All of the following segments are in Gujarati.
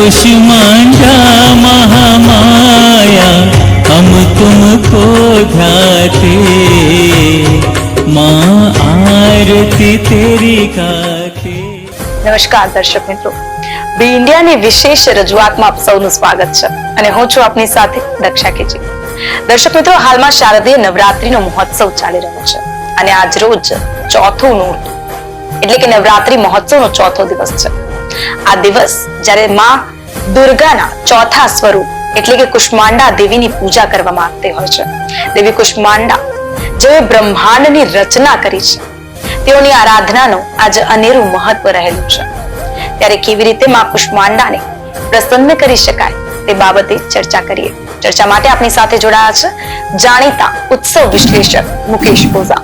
कुष्मांडा महामाया हम तुमको ध्याते माँ आरती तेरी गाते નમસ્કાર દર્શક મિત્રો બી ઇન્ડિયાની વિશેષ રજૂઆતમાં આપ સૌનું સ્વાગત છે અને હું છું આપની સાથે દક્ષા કેજી દર્શક મિત્રો હાલમાં શારદીય નવરાત્રીનો મહોત્સવ ચાલી રહ્યો છે અને આજ રોજ ચોથું નોરતું એટલે કે નવરાત્રી મહોત્સવનો ચોથો દિવસ છે આ દિવસ જ્યારે માં દુર્ગાના ચોથા સ્વરૂપ, એટલે કે કુષ્માંડા દેવીની પૂજા કરવામાં આવતી હોય છે. દેવી કુષ્માંડા જેઓ બ્રહ્માંડની રચના કરી છે. તેઓની આરાધનાનું આજે અનેરું મહત્વ રહેલું છે. ત્યારે કેવી રીતે માં કુષ્માંડાને પ્રસન્ન કરી શકાય તે બાબતે ચર્ચા કરીએ. ચર્ચા માટે આપણી સાથે જોડાયા છે જાણીતા ઉત્સવ વિશ્લેષક મુકેશ ઓઝા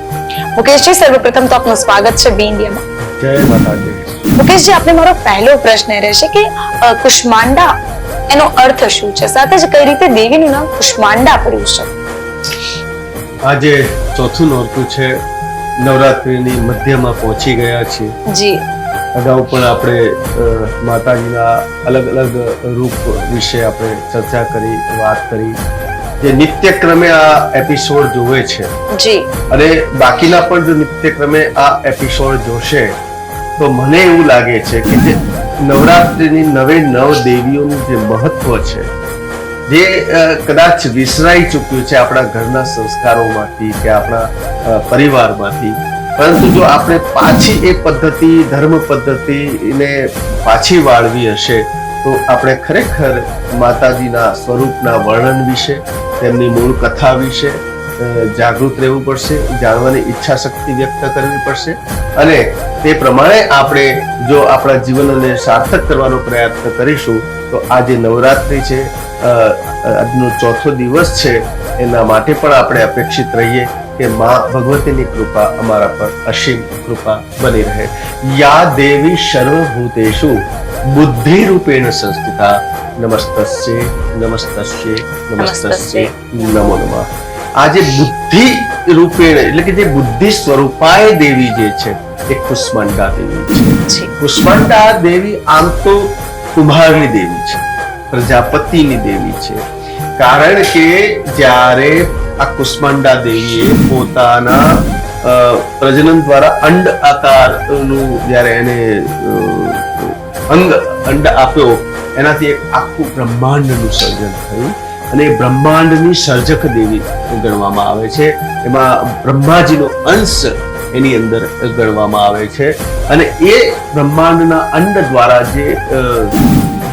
મુકેશજી સર્વપ્રથમ તો આપનું સ્વાગત છે બી ઇન્ડિયામાં. જય માતાજી. મુકેશજી આપને મારો પહેલો પ્રશ્ન એ રહેશે કે કુષ્માંડા એનો અર્થ શું છે? સાથે જ કઈ રીતે દેવીનું નામ કુષ્માંડા પડ્યું છે? આજે ચોથું નોરતું છે. નવરાત્રિની મધ્યમાં પહોંચી ગયા છીએ. જી. અગાઉ પણ આપણે માતાજીના અલગ અલગ રૂપ વિશે આપણે ચર્ચા કરી વાત કરી. જે નિત્યક્રમે આ એપિસોડ જોવે છે. જી. અને બાકીના પણ જો નિત્યક્રમે આ એપિસોડ જોશે તો મને એવું લાગે છે કે જે નવરાત્રિની નવે નવ દેવીઓનું જે મહત્વ છે જે કદાચ વિસરાઈ ચૂક્યું છે આપણા ઘરના સંસ્કારોમાંથી કે આપણા પરિવારમાંથી. પરંતુ જો આપણે પાછી એ પદ્ધતિ ધર્મ પદ્ધતિને પાછી વાળવી હશે તો આપણે ખરેખર માતાજીના સ્વરૂપના વર્ણન વિશે, તેમની મૂળ કથા વિશે જાગૃત રહેવું પડશે, જાણવાની ઈચ્છા શક્તિ વ્યક્ત કરવી પડશે. અને તે પ્રમાણે આપણે જો આપણા જીવનને સાર્થક કરવાનો પ્રયત્ન કરીશું, તો આ જે નવરાત્રિ છે આજનો ચોથો દિવસ છે, એના માટે પણ આપણે અપેક્ષિત રહીએ કે માં ભગવતીની કૃપા અમારા પર અસીમ કૃપા બની રહે. યા દેવી સર્વભૂતેષુ બુદ્ધિ રૂપેણ સંસ્થિતા નમસ્તસ્ય નમસ્તસ્ય નમસ્તસ્ય નમો નમઃ આ જે બુદ્ધિ રૂપેણ એટલે કે જે બુદ્ધિ સ્વરૂપાય દેવી જે છે એ કુષ્માંડા દેવી છે। કુષ્માંડા દેવી આમ તો કુંભારની દેવી છે પ્રજાપતિની દેવી છે। કારણ કે જ્યારે આ કુષ્માંડા દેવીએ પોતાના પ્રજનન દ્વારા અંડ આકારનું જ્યારે એને અ, અંગ અંડ આપ્યો. એનાથી એક આખું બ્રહ્માંડનું સર્જન થયું. અને એ બ્રહ્માંડની સર્જક દેવી ગણવામાં આવે છે. એમાં બ્રહ્માજીનો અંશ એની અંદર ગણવામાં આવે છે. અને એ બ્રહ્માંડના અંડ દ્વારા જે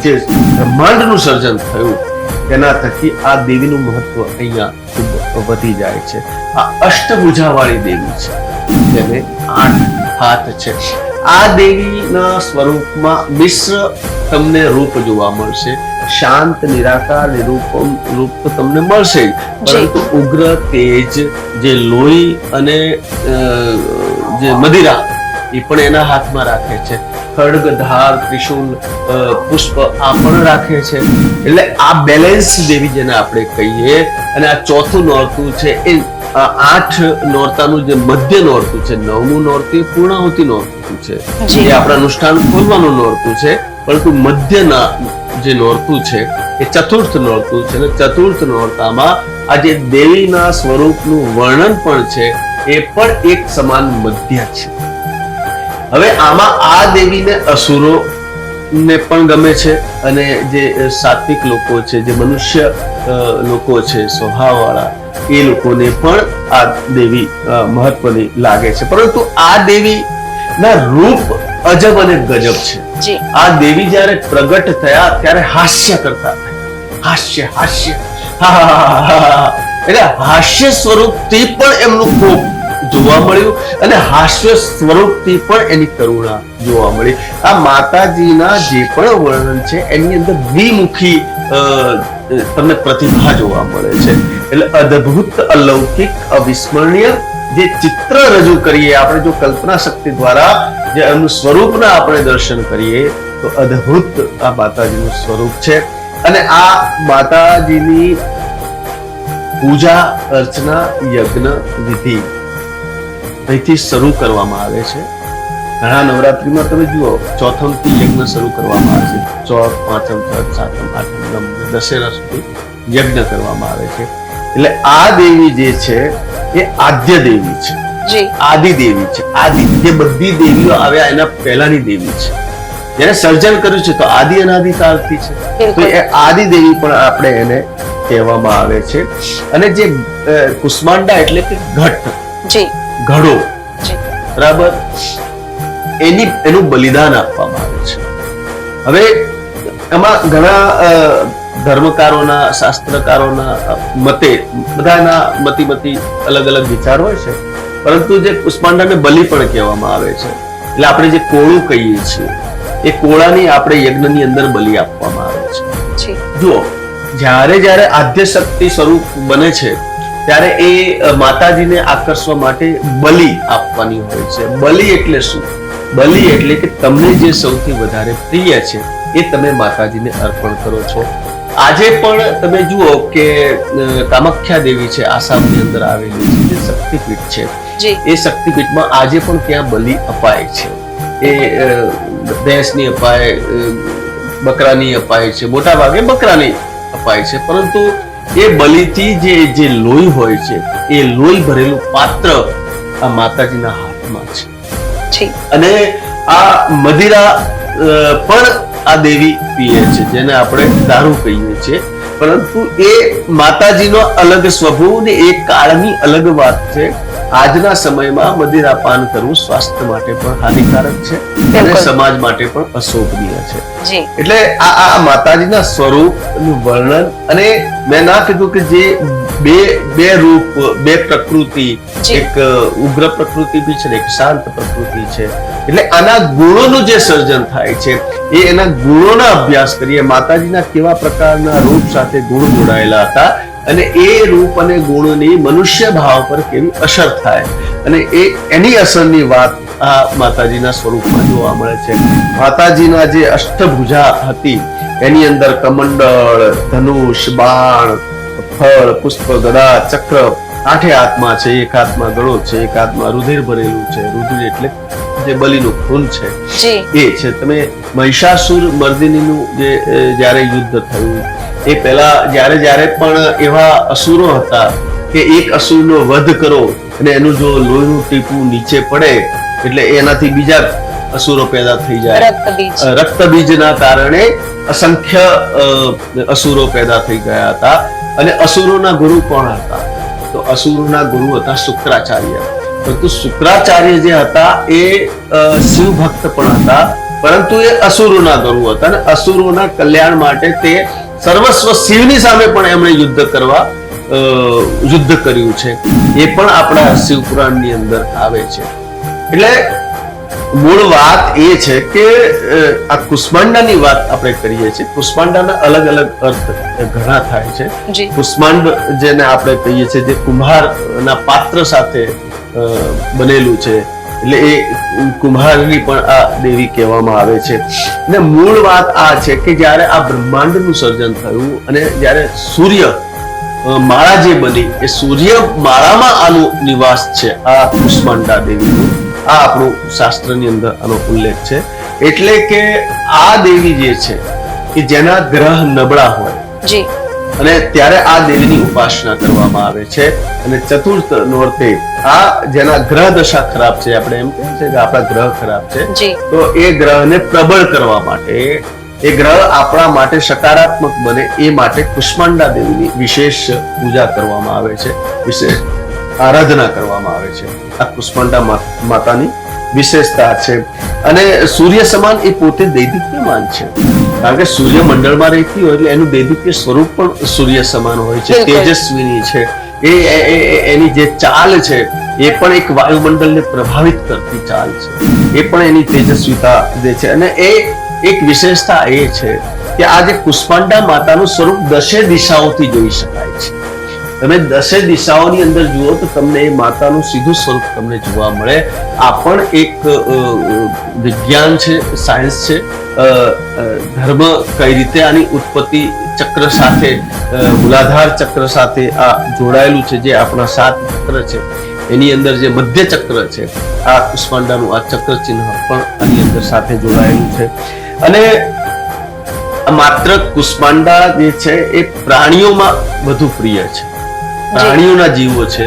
જે બ્રહ્માંડનું સર્જન થયું તેના થકી આ દેવીનું મહત્વ અહીંયા ખૂબ વધી જાય છે. આ અષ્ટભુજાવાળી દેવી છે. તેને આઠ હાથ છે. આ દેવીના સ્વરૂપમાં મિશ્ર તમને રૂપ જોવા મળશે. શાંત નિરાકાર નિરૂપમ રૂપ તમને મળશે પરંતુ ઉગ્ર તેજ જે લોહી અને જે મદિરા એ પણ એના હાથમાં રાખે છે. ખડગ ધાર ત્રિશુલ પુષ્પ આ પણ રાખે છે. એટલે આ બેલેન્સ દેવી જેને આપણે કહીએ અને આ ચોથું નોરતું છે એ આઠ નોરતાનું જે મધ્ય નોરતું છે નવમું નોરતું પૂર્ણાહુતિ નોરતું છે. જે. આપણા અનુષ્ઠાન ખોલવાનું નોરતું છે પરંતુ મધ્યના જે નોરતું છે એ ચતુર્થ નોરતું છે અને ચતુર્થ નોરતામાં આ જે દેવીના સ્વરૂપનું વર્ણન પણ છે એ પણ એક સમાન મધ્ય છે. હવે આમાં આ દેવીને અસુરો ને પણ ગમે છે અને જે સાત્વિક લોકો છે જે મનુષ્ય લોકો છે સ્વભાવવાળા એ લોકોને પણ આ દેવી મહત્વની લાગે છે. પરંતુ આ દેવી ના રૂપ અજબ અને ગજબ છે. આ દેવી જ્યારે પ્રગટ થયા ત્યારે હાસ્ય કરતા. હાસ્ય હાસ્ય. એટલે હાસ્ય સ્વરૂપથી પણ એમનું કોપ જોવા મળ્યું અને હાસ્ય સ્વરૂપથી પણ એની કરુણા જોવા મળી. આ માતાજીના જે પણ વર્ણન છે એની અંદર દ્વિમુખી તમને પ્રતિભા જોવા મળે છે. એટલે અદ્ભુત, અલૌકિક, અવિસ્મરણીય જે ચિત્ર રજૂ કરીએ, આપણે જો કલ્પના શક્તિ દ્વારા જે એમનું સ્વરૂપના આપણે દર્શન કરીએ, તો અદ્ભુત આ માતાજીનું સ્વરૂપ છે. અને આ માતાજીની પૂજા, અર્ચના, યજ્ઞ વિધિ અહીંથી શરૂ કરવામાં આવે છે. ઘણા નવરાત્રીમાં તમે જુઓ ચોથમથી યજ્ઞ શરૂ કરવામાં આવે છે. ચોથ પાંચમ છઠ સાતમ આઠમ નવમ દશેરા સુધી યજ્ઞ કરવામાં આવે છે. એટલે આ દેવી જે છે એ આદ્ય દેવી છે. આદિ દેવી છે. આદિ જે બધી દેવીઓ આવ્યા એના પહેલાની દેવી છે. જેને સર્જન કર્યું છે તો આદિ અનાદિ કાળથી છે. તો એ આદિ દેવી પણ આપણે એને કહેવામાં આવે છે. અને જે કુષ્માંડા એટલે કે ઘટ ઘડો. બરાબર? એની એનું બલિદાન આપવામાં આવે છે. હવે એમાં ઘણા ધર્મકારોના શાસ્ત્રકારોના મતે બધાના મતી મતી અલગ અલગ વિચાર હોય છે. પરંતુ જે કુષ્માંડાને બલિ પણ કહેવામાં આવે છે. એટલે આપણે જે કોળું કહીએ છીએ એ કોળાની આપણે યજ્ઞની અંદર બલિ આપવામાં આવે છે. જુઓ જ્યારે જ્યારે આદ્ય શક્તિ સ્વરૂપ બને છે ત્યારે એ માતાજીને આકર્ષવા માટે બલિ આપવાની હોય છે. બલિ એટલે શું? બલિ એટલે કે તમને જે સૌથી વધારે પ્રિય છે એ તમે માતાજીને અર્પણ કરો છો. આજે પણ તમે જુઓ કે કામાખ્યા દેવી છે આસામની અંદર આવેલી છે જે શક્તિપીઠ છે. એ શક્તિપીઠમાં આજે પણ ત્યાં બલિ અપાય છે. એ ભેંસની અપાય બકરાની અપાય છે. મોટા ભાગે બકરાની અપાય છે. પરંતુ એ બલિથી જે જે લોહી હોય છે એ લોહી ભરેલું પાત્ર આ માતાજીના હાથમાં છે. અને આ મદિરા પણ આ દેવી પીએ છે જેને આપણે દારૂ કહીએ છીએ. પરંતુ એ માતાજીનો અલગ સ્વભાવ ને એ કાળની અલગ વાત છે. આજના સમયમાં મદિરા પાન કરવું સ્વાસ્થ્ય માટે પણ હાનિકારક છે અને સમાજ માટે પણ અશોભનીય છે. એટલે આ આ માતાજીના સ્વરૂપનું વર્ણન અને મેં ના કીધું કે જે બે બે રૂપ બે પ્રકૃતિ એક ઉગ્ર પ્રકૃતિ બી છે ને એક શાંત પ્રકૃતિ છે. એટલે આના ગુણોનું જે સર્જન થાય છે એ એના ગુણોના અભ્યાસ કરીએ. માતાજીના કેવા પ્રકારના રૂપ સાથે ગુણ જોડાયેલા હતા અને એ રૂપ અને ગુણોની મનુષ્ય ભાવ પર કેવી અસર થાય? અને એ એની અસરની વાત આ માતાજીના સ્વરૂપમાં જોવા મળે છે. માતાજીના જે અષ્ટભુજા હતી એની અંદર કમંડળ ધનુષ બાણ ફળ પુષ્પ ગદા ચક્ર આઠે આત્મા છે એક આત્મા ગળો છે એક આત્મા રુધિર ભરેલું છે. રુધિર એટલે જે બલિનું ખૂન છે. એ છે. તમે મહિષાસુર મર્દિનીનું જે જ્યારે યુદ્ધ થયું એ પહેલા જ્યારે જ્યારે પણ એવા અસુરો હતા કે એક અસુરનો વધ કરો અને એનું જો લોહીનું ટીપું નીચે પડે એટલે એનાથી બીજા અસુરો પેદા થઈ જાય. રક્ત બીજના કારણે અસંખ્ય અસુરો પેદા થઈ ગયા હતા. અને અસુરોના ગુરુ કોણ હતા? તો અસુરોના ગુરુ હતા શુક્રાચાર્ય. પરંતુ શુક્રાચાર્ય જે હતા એ શિવ ભક્ત પણ હતા. પરંતુ એ અસુરોના ગુરુ હતા અને અસુરોના કલ્યાણ માટે તે સર્વસ્વ શિવની સામે પણ એમણે યુદ્ધ કરવા યુદ્ધ કર્યું છે. એ પણ આપણા શિવપુરાણની અંદર આવે છે. એટલે મૂળ વાત એ છે કે આ કુષ્માંડાની વાત આપણે કરીએ છીએ. કુષ્માંડાના અલગ અલગ અર્થ ઘણા થાય છે. કુષ્માંડ જેને આપણે કહીએ છીએ જે કુંભારના પાત્ર સાથે બનેલું છે. એટલે એ કુંભારની પણ આ દેવી કહેવામાં આવે છે. ને મૂળ વાત આ છે કે જ્યારે આ બ્રહ્માંડનું સર્જન થયું અને જ્યારે સૂર્ય માળા જે બની, એ સૂર્ય માળામાં આનું નિવાસ છે આ કુષ્માંડા દેવીનું. આ આપણું શાસ્ત્રની અંદર આનો ઉલ્લેખ છે. એટલે કે આ દેવી જે છે કે જેના ગ્રહ નબળા હોય. જી. અને ત્યારે આ દેવીની ઉપાસના કરવામાં આવે છે. અને ચતુર્થ નોરતે આ જેના ગ્રહ દશા ખરાબ છે આપણે એમ કહીએ છીએ કે આપણા ગ્રહ ખરાબ છે તો એ ગ્રહને પ્રબળ કરવા માટે એ ગ્રહ આપણા માટે સકારાત્મક બને એ માટે કુષ્માંડા દેવીની વિશેષ પૂજા કરવામાં આવે છે વિશેષ આરાધના કરવામાં આવે છે. આ કુષ્માંડા માતાની વિશેષતા છે. અને સૂર્ય સમાન એ પોતે દૈદિપ્યમાન છે. કારણ કે સૂર્ય મંડળમાં રહેતી હોય એટલે એનું દૈદિપ્ય સ્વરૂપ પણ સૂર્ય સમાન હોય છે. તેજસ્વીની છે. એ એની જે ચાલ છે એ પણ એક વાયુમંડળને પ્રભાવિત કરતી ચાલ છે. એ પણ એની તેજસ્વીતા જે છે. અને એ એક વિશેષતા એ છે કે આ જે કુષ્માંડા માતાનું સ્વરૂપ દશે દિશાઓથી જોઈ શકાય છે. તમે દસે દિશાઓની અંદર જુઓ તો તમને એ માતાનું સીધું સ્વરૂપ તમને જોવા મળે. આ પણ એક વિજ્ઞાન છે, સાયન્સ છે. ધર્મ કઈ રીતે આની ઉત્પત્તિ ચક્ર સાથે મૂલાધાર ચક્ર સાથે આ જોડાયેલું છે, જે આપણા સાત ચક્ર છે. એની અંદર જે મધ્ય ચક્ર છે, આ કુષ્માંડાનું આ ચક્ર ચિહ્ન પણ આની અંદર સાથે જોડાયેલું છે. અને માત્ર કુષ્માંડા જે છે, એ પ્રાણીઓમાં વધુ પ્રિય છે. પ્રાણીઓના જીવો છે,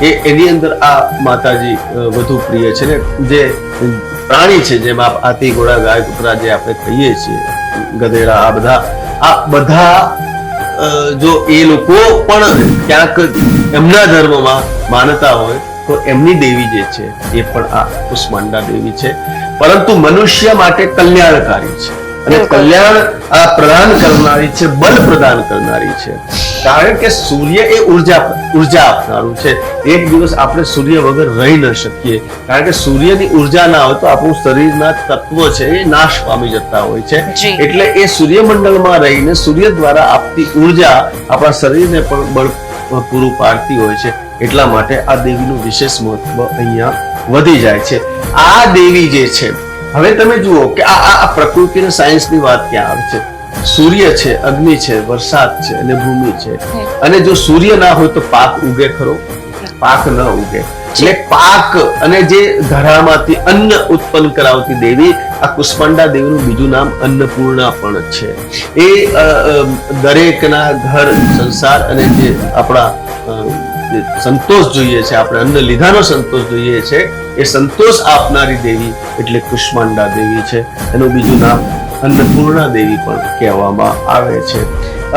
એ એની અંદર આ માતાજી વધુ પ્રિય છે ને, જે પ્રાણી છે, જેમ આપ હાથી, ઘોડા, ગાય, કૂતરા જે આપણે કહીએ છીએ, ગધેડા, આ બધા આ બધા જો એ લોકો પણ ક્યાંક એમના ધર્મમાં માનતા હોય, તો એમની દેવી જે છે, એ પણ આ કુષ્માંડા દેવી છે. પરંતુ મનુષ્ય માટે કલ્યાણકારી છે. અને કલ્યાણ આ પ્રદાન કરનારી છે બલ પ્રદાન કરનારી છે. કારણ કે સૂર્ય એ ઊર્જા ઊર્જા આપનારું છે. એક દિવસ આપણે સૂર્ય વગર રહી ન શકીએ. કારણ કે સૂર્યની ઊર્જા ના હોય તો આપણું શરીરના તત્વો છે એ નાશ પામી જતા હોય છે. એટલે એ સૂર્યમંડળમાં રહીને સૂર્ય દ્વારા આપતી ઊર્જા આપણા શરીરને પણ બળ પૂરું પાડતી હોય છે. એટલા માટે આ દેવીનું વિશેષ મહત્વ અહીંયા વધી જાય છે. આ દેવી જે છે હવે તમે જુઓ કે આ આ- પ્રકૃતિ અને સાયન્સની વાત ક્યાં આવે છે? સૂર્ય છે અગ્નિ છે વરસાદ છે અને ભૂમિ છે. અને જો સૂર્ય ના હોય તો પાક ઉગે ખરો? પાક ન ઉગે. એટલે પાક અને જે ધરામાંથી અન્ન ઉત્પન્ન કરાવતી દેવી આ કુષ્માંડા દેવીનું બીજું નામ અન્નપૂર્ણા પણ છે. એ દરેકના ઘર સંસાર અને જે આપણા સંતોષ જોઈએ છે આપણે અન્ન લીધાનો સંતોષ જોઈએ છે એ સંતોષ આપનારી દેવી એટલે કુષ્માંડા દેવી છે. એનું બીજું નામ અન્નપૂર્ણા દેવી પણ કહેવામાં આવે છે.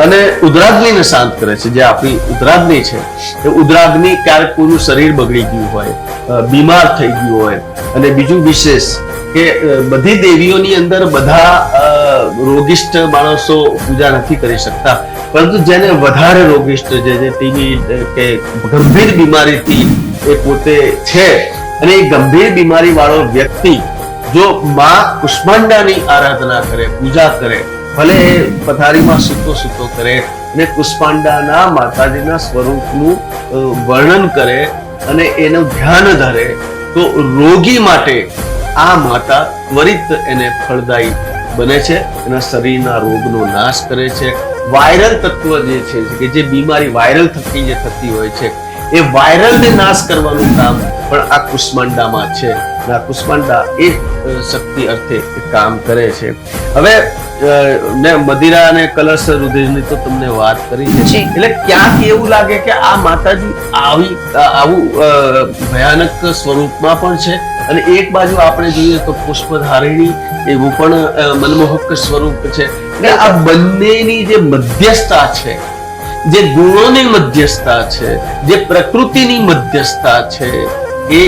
અને ઉદ્રાગ્નિને શાંત કરે છે. જે આપણી ઉદ્રાગ્નિ છે. એ ઉદ્રાગ્નિ ક્યારેક કોઈનું શરીર બગડી ગયું હોય બીમાર થઈ ગયું હોય. અને બીજું વિશેષ કે બધી દેવીઓની અંદર બધા રોગિષ્ઠ માણસો પૂજા નથી કરી શકતા. પરંતુ જેને વધારે રોગિષ્ઠ જે ટીબી કે ગંભીર બીમારીથી એ પોતે છે અને એ ગંભીર બીમારી વાળો વ્યક્તિ જો માં કુષ્માંડાની આરાધના કરે, પૂજા કરે, ભલે પથારીમાં સૂતો સૂતો કરે અને કુષ્માંડાના માતાજીના સ્વરૂપનું વર્ણન કરે અને એનું ધ્યાન ધરે, તો રોગી માટે આ માતા ત્વરિત એને ફળદાયી બને છે. એના શરીરના રોગનો નાશ કરે છે. વાયરલ તત્વ જે છે કે જે બીમારી વાયરલ થતી, જે થતી હોય છે એ વાયરલને નાશ કરવાનું કામ પણ આ કુષ્માંડામાં છે. આ કુષ્માંડા એ શક્તિ અર્થે કામ કરે છે. હવે ને મદિરા અને કલશ રુધિરની તો તમને વાત કરી છે. એટલે ક્યાંક એવું લાગે કે આ માતાજી આવી આવું ભયાનક સ્વરૂપમાં પણ છે. અને એક બાજુ આપણે જોઈએ તો પુષ્પધારિણી એવું પણ મનમોહક સ્વરૂપ છે. એટલે આ બંનેની જે મધ્યસ્થતા છે જે ગુણોની મધ્યસ્થતા છે જે પ્રકૃતિની મધ્યસ્થતા છે એ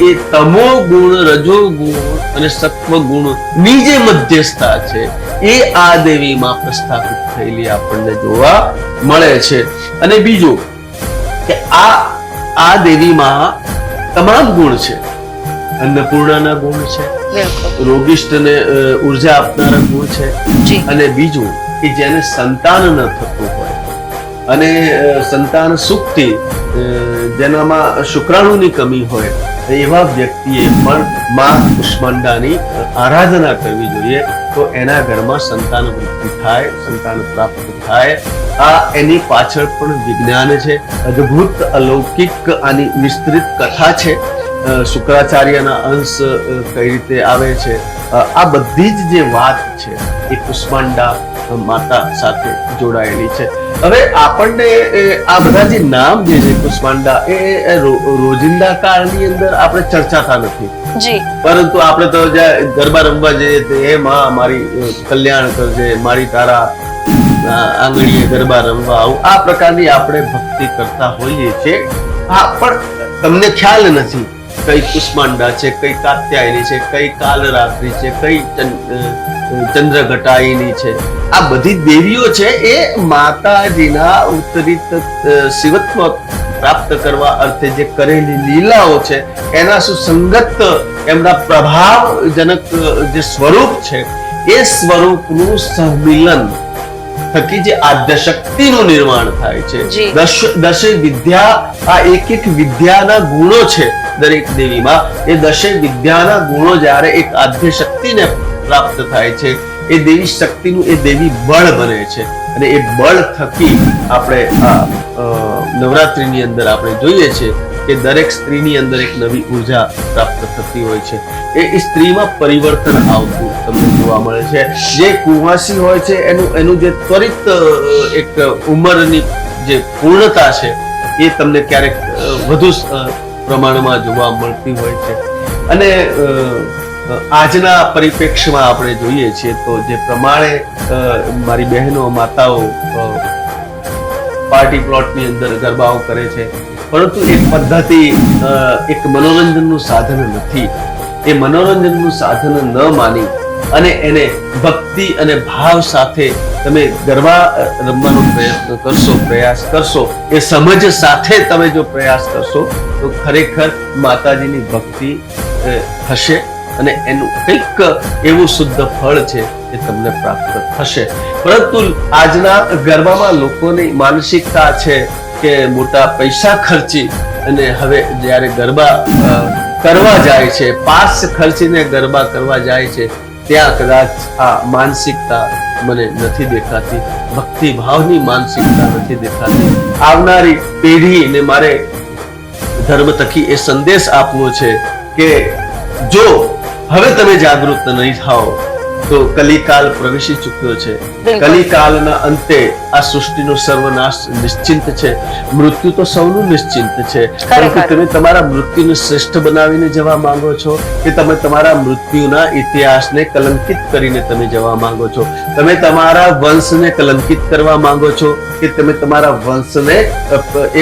એ- તમો ગુણ રજો ગુણ અને સત્વ ગુણની જે મધ્યસ્થતા છે એ આ દેવીમાં પ્રસ્થાપિત થયેલી આપણને જોવા મળે છે. અને બીજું કે આ આ દેવીમાં તમામ ગુણ છે. અન્નપૂર્ણાના ગુણ છે રોગિષ્ટ રોગિષ્ઠને ઊર્જા આપનારા ગુણ છે અને બીજું કે જેને સંતાન ન થતું હોય અને સંતાન સુખથી જેનામાં શુક્રાણુની કમી હોય, એવા વ્યક્તિએ પણ માં કુષ્માંડાની આરાધના કરવી જોઈએ, તો એના ઘરમાં સંતાન વૃદ્ધિ થાય, સંતાન પ્રાપ્ત થાય. આ એની પાછળ પણ વિજ્ઞાન છે, અદ્ભુત અલૌકિક આની વિસ્તૃત કથા છે શુક્રાચાર્યના અંશ કઈ રીતે આવે છે આ બધી જ જે વાત છે, એ કુષ્માંડા માતા સાથે જોડાયેલી છે. હવે આપણને આ બધા જે નામ જે છે કુષ્માંડા એ રોજિંદા કાળની અંદર આપણે ચર્ચાતા નથી. જી. પરંતુ આપણે તો ગરબા રમવા જઈએ તો એ માં મારી કલ્યાણ કરજે મારી તારા આંગળીએ ગરબા રમવા આવું. આ પ્રકારની આપણે ભક્તિ કરતા હોઈએ છીએ. હા પણ તમને ખ્યાલ નથી. કઈ કુષ્માંડા છે કઈ કાત્યાયની છે કઈ કાલરાત્રિ છે કઈ ચંદ- અ, છે આ બધી દેવીઓ છે એ માતાજીના ઉત્તરિત શિવત્વ પ્રાપ્ત કરવા અર્થે જે કરેલી લીલાઓ છે એના સુસંગત એમના પ્રભાવજનક જે સ્વરૂપ છે એ સ્વરૂપનું સંમિલન થકી જે આદ્ય શક્તિનું નિર્માણ થાય છે. દશ દશે વિદ્યા આ એક એક વિદ્યાના ગુણો છે દરેક દેવીમાં એ દશે વિદ્યાના ગુણો જ્યારે એક આધ્ય શક્તિને પ્રાપ્ત થાય છે, એ દેવી શક્તિનું એ દેવી બળ બને છે. અને એ બળ થકી આપણે આ નવરાત્રિની અંદર આપણે જોઈએ છે કે દરેક સ્ત્રીની અંદર એક નવી ઊર્જા પ્રાપ્ત થતી હોય છે. એ સ્ત્રીમાં પરિવર્તન આવતું તમને જોવા મળે છે. જે કુવાસી હોય છે, એનું એનું જે ત્વરિત એક ઉંમરની જે પૂર્ણતા છે, એ તમને ક્યારેક વધુ પ્રમાણમાં જોવા મળતી હોય છે. અને આજના પરિપ્રેક્ષ્યમાં આપણે જોઈએ છીએ તો જે પ્રમાણે મારી બહેનો, માતાઓ પાર્ટી પ્લોટની અંદર ગરબાઓ કરે છે. પરંતુ એ પદ્ધતિ એક મનોરંજનનું સાધન નથી. એ મનોરંજનનું સાધન ન માની અને એને ભક્તિ અને ભાવ સાથે તમે ગરબા રમવાનો પ્રયત્ન કરશો, પ્રયાસ કરશો, એ સમજ સાથે તમે જો પ્રયાસ કરશો, તો ખરેખર માતાજીની ભક્તિ થશે અને એનું કંઈક એવું શુદ્ધ ફળ છે એ તમને પ્રાપ્ત થશે. પરંતુ આજના ગરબામાં લોકોની માનસિકતા છે કે મોટા પૈસા ખર્ચી અને હવે જ્યારે ગરબા કરવા જાય છે, પાસ ખર્ચીને ગરબા કરવા જાય છે ત્યાં કદાચ આ માનસિકતા મને નથી દેખાતી ભક્તિ ભાવની માનસિકતા નથી દેખાતી. આવનારી પેઢીને મારે ધર્મ તકી એ સંદેશ આપવો છે કે જો હવે તમે જાગૃત નહીં થાઓ તો કલિકાલ પ્રવેશી ચૂક્યો છે. કલિકાલના અંતે આ સૃષ્ટિનો સર્વનાશ નિશ્ચિંત છે. મૃત્યુ તો સૌનું નિશ્ચિંત છે. પરંતુ તમે તમારા મૃત્યુને શ્રેષ્ઠ બનાવીને જવા માંગો છો કે તમે તમારા મૃત્યુના ઇતિહાસને કલંકિત કરીને તમે જવા માંગો છો? તમે તમારા વંશને કલંકિત કરવા માંગો છો કે તમે તમારા વંશને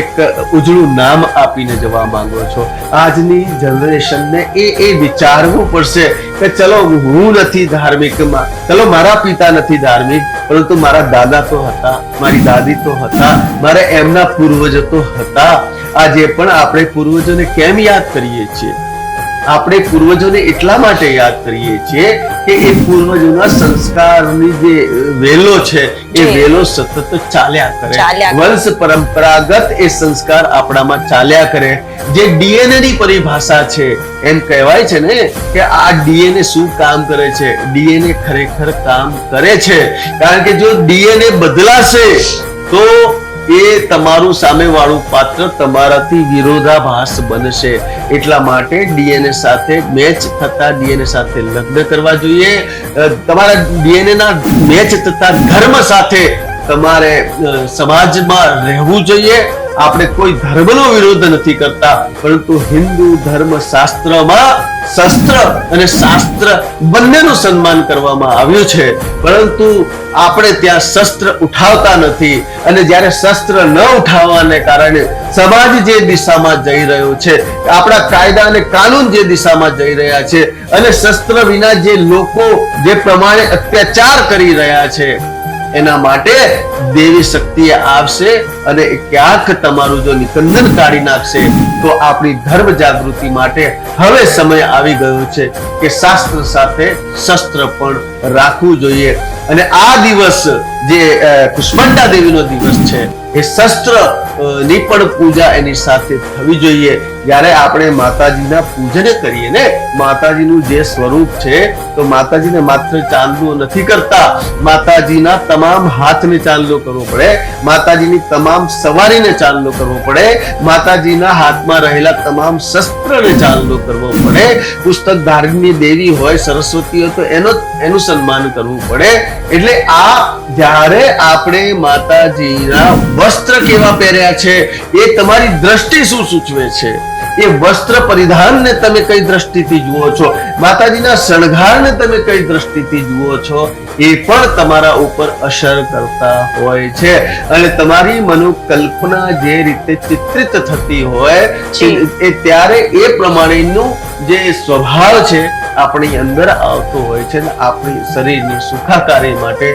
એક ઉજળું નામ આપીને જવા માંગો છો? આજની જનરેશનને એ એ વિચારવું પડશે કે ચલો, હું નથી ધાર્મિકમાં ચલો, મારા પિતા નથી ધાર્મિક, પરંતુ મારા દાદા તો હતા, મારી દાદી તો હતા, મારા એમના પૂર્વજો તો હતા. આજે પણ આપણે પૂર્વજોને કેમ યાદ કરીએ છીએ? આપણે પૂર્વજોને એટલા માટે યાદ કરીએ છીએ કે એ પૂર્વજોના સંસ્કારની જે વેલો છે એ વેલો સતત ચાલ્યા કરે. વંશ પરંપરાગત એ સંસ્કાર આપણામાં ચાલ્યા કરે. જે ડીએનએ ની પરિભાષા છે એમ કહેવાય છે ને કે આ ડીએનએ શું કામ કરે છે? ડીએનએ ખરેખર કામ કરે છે. કારણ કે જો ડીએનએ બદલાશે તો એ તમારું સામેવાળું પાત્ર તમારાથી વિરોધાભાસ બનશે. એટલા માટે ડીએનએ સાથે મેચ થતા ડીએનએ સાથે લગ્ન કરવા જોઈએ. તમારા ડીએનએ ના મેચ થતા ધર્મ સાથે તમારે સમાજમાં રહેવું જોઈએ. આપણે કોઈ ધર્મનો વિરોધ નથી કરતા, પરંતુ હિન્દુ ધર્મ શાસ્ત્રમાં શસ્ત્ર અને શાસ્ત્ર બંનેનું સન્માન કરવામાં આવ્યું છે. પરંતુ આપણે ત્યાં શસ્ત્ર ઉઠાવતા નથી અને જ્યારે શસ્ત્ર ન ઉઠાવવાને કારણે સમાજ જે દિશામાં જઈ રહ્યો છે, આપણા કાયદા અને કાનૂન જે દિશામાં જઈ રહ્યા છે અને શસ્ત્ર વિના જે લોકો જે પ્રમાણે અત્યાચાર કરી રહ્યા છે એના માટે દેવી શક્તિ આવશે અને ક્યાંક તમારું જો નિકંદન કાઢી નાખશે, તો આપણી ધર્મ જાગૃતિ માટે હવે સમય આવી ગયો છે કે શાસ્ત્ર સાથે શસ્ત્ર પણ રાખવું જોઈએ. અને આ દિવસ જે કુષ્માંડા દેવીનો દિવસ છે, એ શસ્ત્રની પણ પૂજા એની સાથે થવી જોઈએ. જ્યારે આપણે માતાજીના પૂજન કરીએ ને, માતાજીનું જે સ્વરૂપ છે, તો માતાજીને માત્ર ચાંદલો નથી કરતા. માતાજીના તમામ હાથને ચાંદલો કરવો પડે. માતાજીની તમામ સવારીને ચાંદલો કરવો પડે. માતાજીના હાથમાં રહેલા તમામ શસ્ત્રને ચાંદલો કરવો પડે. પુસ્તક ધારણની દેવી હોય સરસ્વતી હોય તો એનો એનું સન્માન કરવું પડે. એટલે આ જ્યારે આપણે માતાજીના વસ્ત્ર કેવા પહેર્યા છે, એ તમારી દ્રષ્ટિ શું સૂચવે છે? એ વસ્ત્ર પરિધાનને તમે કઈ દ્રષ્ટિથી જુઓ છો? માતાજીના શણગારને તમે કઈ દ્રષ્ટિથી જુઓ છો? એ પણ તમારા ઉપર અસર કરતા હોય છે. અને તમારી મનોકલ્પના જે રીતે ચિત્રિત થતી હોય. એ ત્યારે એ પ્રમાણેનું જે સ્વભાવ છે આપણી અંદર આવતો હોય છે અને આપણી શરીરની સુખાકારી માટે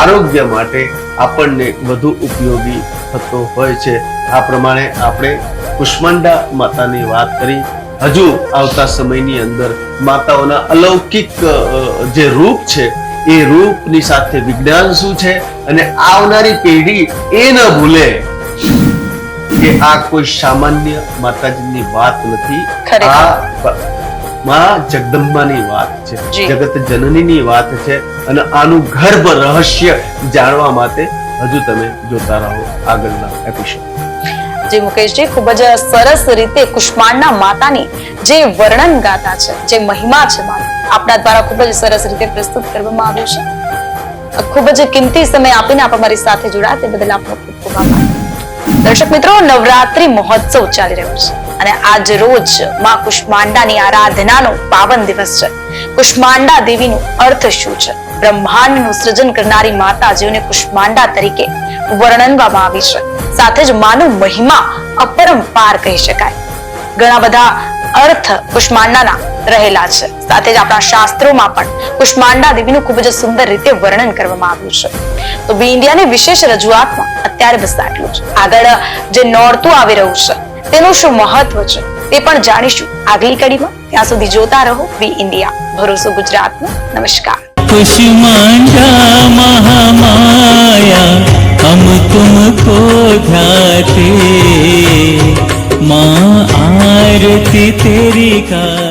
આરોગ્ય માટે આપણને વધુ ઉપયોગી થતો હોય છે. આ પ્રમાણે આપણે કુષ્માંડા માતાની વાત કરી. હજુ આવતા સમયની અંદર માતાઓના અલૌકિક જે રૂપ છે એ રૂપની સાથે વિજ્ઞાન શું છે અને આવનારી પેઢી એ ન ભૂલે કે આ કોઈ સામાન્ય માતાજીની વાત નથી. આ માં જગદંબાની વાત છે. જી. જગત જનનીની વાત છે અને આનું ગર્ભ રહસ્ય જાણવા માટે હજુ તમે જોતા રહો આગળના એપિસોડ જે મુકેશજી ખૂબ જ સરસ રીતે કુષ્માંડના માતાની જે વર્ણન ગાથા છે જે મહિમા છે આપણા દ્વારા ખૂબ જ સરસ રીતે પ્રસ્તુત કરવામાં આવ્યું છે. ખૂબ જ કિંમતી સમય આપીને આપ અમારી સાથે જોડાયા તે બદલ આપનો ખૂબ ખૂબ આભાર. દર્શક મિત્રો નવરાત્રી મહોત્સવ ચાલી રહ્યો છે. અને આજ રોજમાં કુષ્માંડાની આરાધનાનો પાવન દિવસ છે. કુષ્માંડા દેવીનું અર્થ શું છે? બ્રહ્માંડનું સર્જન કરનારી માતાજીઓને કુષ્માંડા તરીકે વર્ણનવામાં આવી છે. સાથે જ માનો મહિમા અપરંપાર કહી શકાય. ઘણા બધા અર્થ કુષ્માંડાના રહેલા છે. સાથે જ આપણા શાસ્ત્રોમાં પણ કુષ્માંડા દેવીનું ખૂબ જ સુંદર રીતે વર્ણન કરવામાં આવ્યું છે. તો બી ઇન્ડિયાની વિશેષ રજૂઆતમાં અત્યારે બસ આટલું છે આગળ જે નોરતું આવી રહ્યું છે તેનું શું મહત્વ છે તે પણ જાણીશું આગલી કડીમાં ત્યાં સુધી જોતા રહો બી ઇન્ડિયા ભરોસો ગુજરાતનો નમસ્કાર कुष्मांडा महामाया हम तुमको ध्याते माँ आरती तेरी का